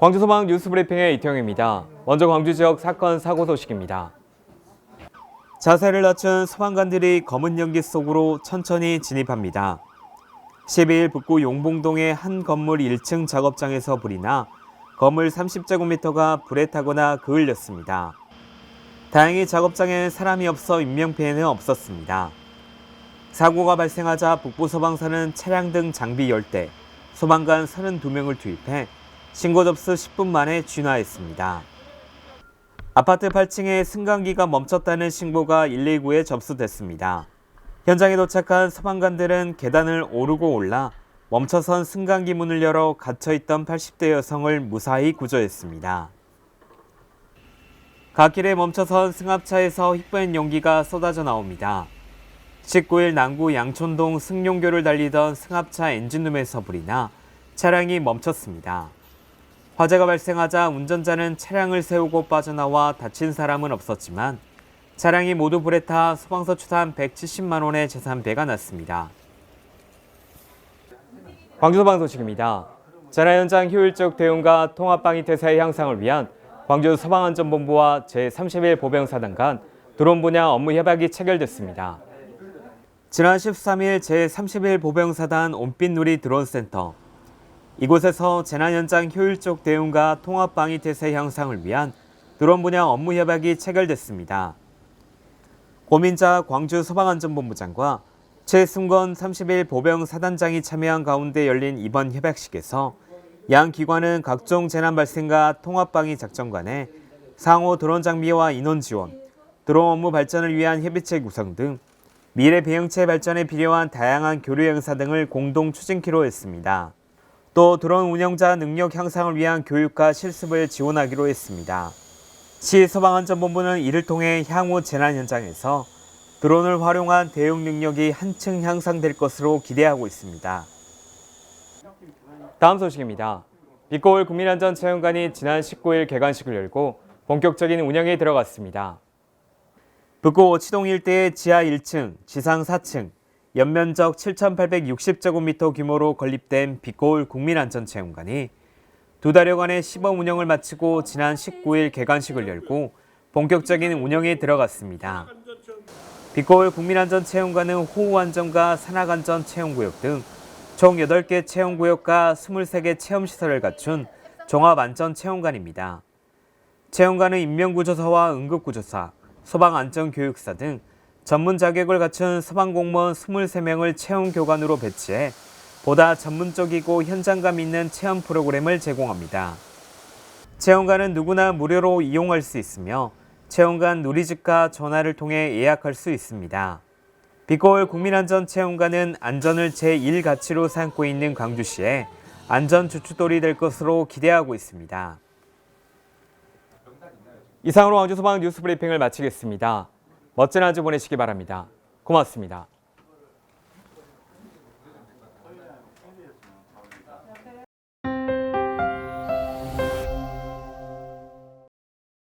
광주소방 뉴스브리핑의 이태영입니다. 먼저 광주 지역 사건 사고 소식입니다. 자세를 낮춘 소방관들이 검은 연기 속으로 천천히 진입합니다. 12일 북구 용봉동의 한 건물 1층 작업장에서 불이 나 건물 30제곱미터가 불에 타거나 그을렸습니다. 다행히 작업장에 사람이 없어 인명피해는 없었습니다. 사고가 발생하자 북부소방서는 차량 등 장비 10대, 소방관 32명을 투입해 신고 접수 10분 만에 진화했습니다. 아파트 8층에 승강기가 멈췄다는 신고가 119에 접수됐습니다. 현장에 도착한 소방관들은 계단을 오르고 올라 멈춰선 승강기 문을 열어 갇혀있던 80대 여성을 무사히 구조했습니다. 갓길에 멈춰선 승합차에서 희뿌연 용기가 쏟아져 나옵니다. 19일 남구 양촌동 승용교를 달리던 승합차 엔진룸에서 불이 나 차량이 멈췄습니다. 화재가 발생하자 운전자는 차량을 세우고 빠져나와 다친 사람은 없었지만 차량이 모두 불에 타 소방서 추산 170만 원의 재산 배가 났습니다. 광주소방 소식입니다. 재난 현장 효율적 대응과 통합방위 태세의 향상을 위한 광주 소방안전본부와 제31 보병사단 간 드론 분야 업무 협약이 체결됐습니다. 지난 13일 제31 보병사단 온빛누리 드론센터 이곳에서 재난 현장 효율적 대응과 통합 방위 태세 향상을 위한 드론 분야 업무 협약이 체결됐습니다. 고민자 광주 소방안전본부장과 최승건 31 보병 사단장이 참여한 가운데 열린 이번 협약식에서 양 기관은 각종 재난 발생과 통합 방위 작전 간에 상호 드론 장비와 인원 지원, 드론 업무 발전을 위한 협의체 구성 등 미래 비행체 발전에 필요한 다양한 교류 행사 등을 공동 추진키로 했습니다. 또 드론 운영자 능력 향상을 위한 교육과 실습을 지원하기로 했습니다. 시 소방안전본부는 이를 통해 향후 재난 현장에서 드론을 활용한 대응 능력이 한층 향상될 것으로 기대하고 있습니다. 다음 소식입니다. 빛고울 국민안전체험관이 지난 19일 개관식을 열고 본격적인 운영에 들어갔습니다. 북구 오치동 일대의 지하 1층, 지상 4층, 연면적 7,860제곱미터 규모로 건립된 빛고울 국민안전체험관이 두 달여간의 시범 운영을 마치고 지난 19일 개관식을 열고 본격적인 운영에 들어갔습니다. 빛고울 국민안전체험관은 호우안전과 산악안전 체험구역 등 총 8개 체험구역과 23개 체험시설을 갖춘 종합안전체험관입니다. 체험관은 인명구조사와 응급구조사, 소방안전교육사 등 전문 자격을 갖춘 소방공무원 23명을 체험 교관으로 배치해 보다 전문적이고 현장감 있는 체험 프로그램을 제공합니다. 체험관은 누구나 무료로 이용할 수 있으며 체험관 누리집과 전화를 통해 예약할 수 있습니다. 비거울 국민안전체험관은 안전을 제1가치로 삼고 있는 광주시에 안전 주춧돌이 될 것으로 기대하고 있습니다. 이상으로 광주 소방 뉴스 브리핑을 마치겠습니다. 멋진 한 주 보내시기 바랍니다. 고맙습니다.